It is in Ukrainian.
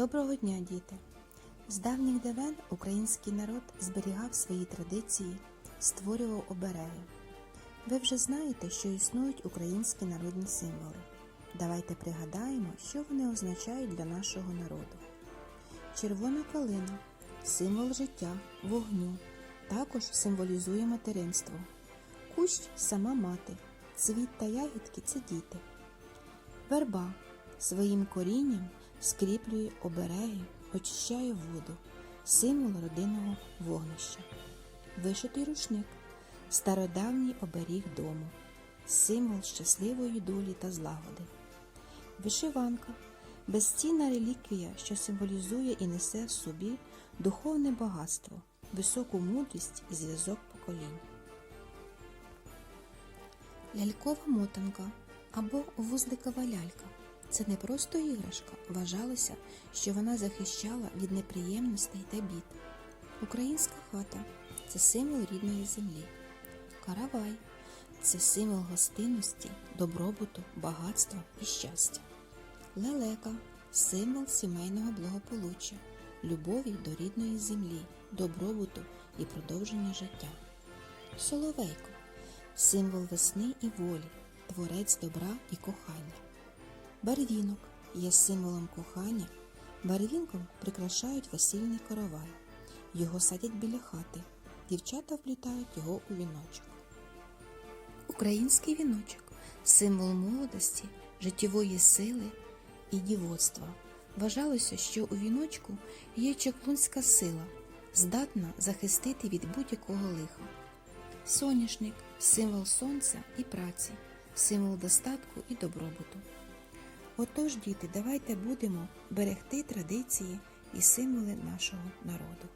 Доброго дня, діти! З давніх давен український народ зберігав свої традиції, створював обереги. Ви вже знаєте, що існують українські народні символи. Давайте пригадаємо, що вони означають для нашого народу. Червона калина символ життя, вогню, також символізує материнство. Кущ сама мати, цвіт та ягідки це діти. Верба своїм корінням скріплює обереги, очищає воду, символ родинного вогнища. Вишитий рушник стародавній оберіг дому, символ щасливої долі та злагоди. Вишиванка безцінна реліквія, що символізує і несе в собі духовне багатство, високу мудрість і зв'язок поколінь. Лялькова мотанка або вузликова лялька це не просто іграшка. Вважалося, що вона захищала від неприємностей та бід. Українська хата це символ рідної землі. Каравай це символ гостинності, добробуту, багатства і щастя. Лелека символ сімейного благополуччя, любові до рідної землі, добробуту і продовження життя. Соловейко символ весни і волі, творець добра і кохання. Барвінок є символом кохання. Барвінком прикрашають весільний коровай. Його садять біля хати. Дівчата вплітають його у віночок. Український віночок символ молодості, життєвої сили і дівоцтва. Вважалося, що у віночку є чаклунська сила, здатна захистити від будь-якого лиха. Соняшник символ сонця і праці, символ достатку і добробуту. Отож, діти, давайте будемо берегти традиції і символи нашого народу.